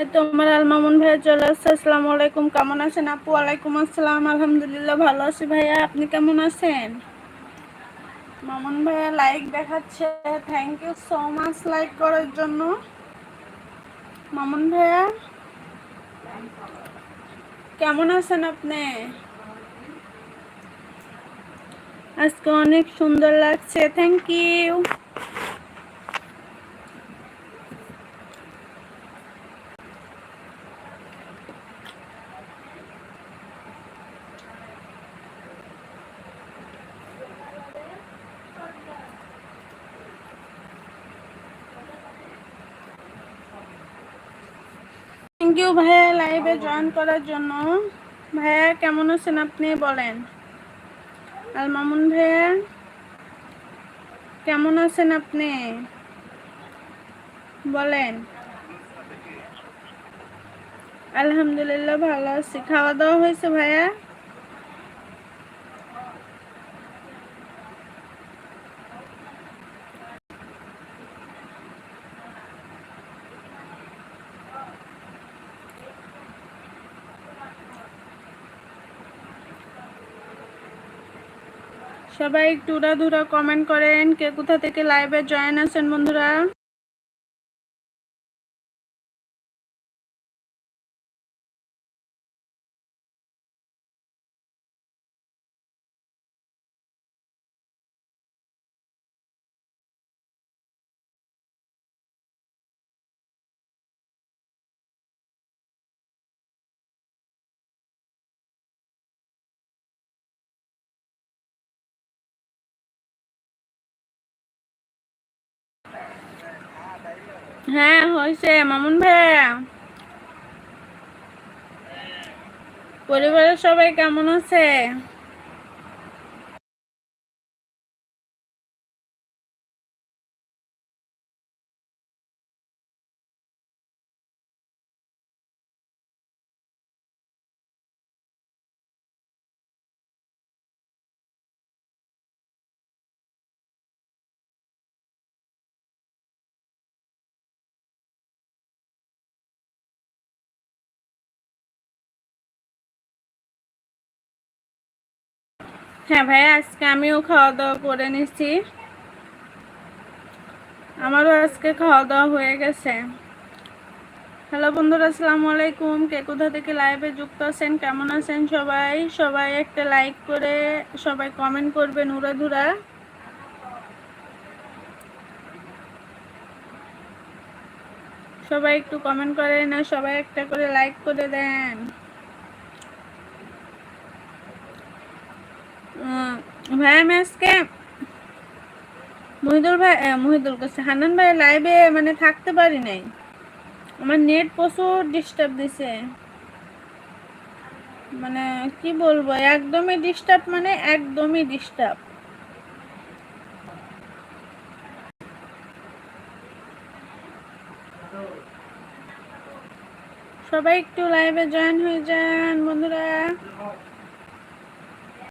এই তো আমার আলমামুন ভাইয়া চলে আসছে। আসসালামু আলাইকুম, কেমন আছেন আপু? আলাইকুম আসসালাম, আলহামদুলিল্লাহ ভালো আছি ভাইয়া। আপনি কেমন আছেন? মামুন ভাইয়া লাইক দেখাচ্ছে। Thank you so much like করার জন্য। মামুন ভাইয়া, কেমন আছেন আপনি? আজকে অনেক সুন্দর লাগছে। থ্যাংক ইউ থ্যাংক ইউ ভাইয়া লাইভে জয়েন করার জন্য। ভাইয়া, কেমন আছেন আপনি? বলেন। আর মামুন ভাইয়া, কেমন আছেন আপনি? বলেন। আলহামদুলিল্লাহ, ভালো আছি। খাওয়া দাওয়া হয়েছে ভাইয়া? সবাই একটু ধুরা কমেন্ট করেন কে কোথা থেকে লাইভে জয়েন আছেন বন্ধুরা? হ্যাঁ হয়েছে মামুন ভাইয়া। পরিবারের সবাই কেমন আছে? হ্যাঁ ভাইয়া আজকে আমিও খাওয়া দাওয়া করে নিচ্ছি আমারও আজকে খাওয়া দাওয়া হয়ে গেছে। হ্যালো বন্ধুরা, আসসালামু আলাইকুম। কে কোথা থেকে লাইভে যুক্ত আছেন, কেমন আছেন সবাই? সবাই একটা লাইক করে সবাই কমেন্ট করবেন উড়াধুরা। সবাই একটু কমেন্ট করেন আর সবাই একটা করে লাইক করে দেন। ভাই, আমি আজকে মহিদুল ভাই মহিদুল কাছে হানান ভাই লাইভে মানে থাকতে পারি নাই। আমার নেট প্রচুর ডিস্টার্ব দিছে। মানে কি বলব, একদমই ডিস্টার্ব মানে একদমই ডিস্টার্ব সবাই একটু লাইভে জয়েন হয়ে যান, বন্ধুরা।